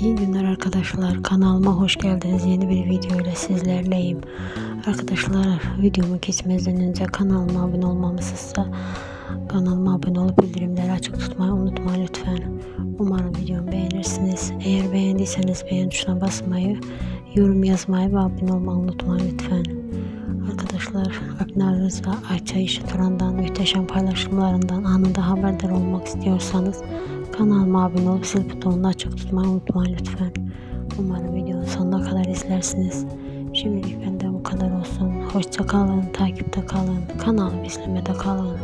İyi günler arkadaşlar. Kanalıma hoş geldiniz. Yeni bir video ile sizlerleyim. Arkadaşlar videomu geçmeden önce kanalıma abone olmamışsınızsa kanalıma abone olup bildirimleri açık tutmayı unutmayın lütfen. Umarım videomu beğenirsiniz. Eğer beğendiyseniz beğen tuşuna basmayı, yorum yazmayı ve abone olmayı unutmayın lütfen. Arkadaşlar Aknar Rıza Ayça İşi Turan'dan muhteşem paylaşımlarından anında haberdar olmak istiyorsanız kanalıma abone olup zil butonunu açık tutmayı unutmayın lütfen. Umarım videonun sonuna kadar izlersiniz. Şimdilik benden bu kadar olsun. Hoşça kalın, takipte kalın, kanalımı izlemede kalın.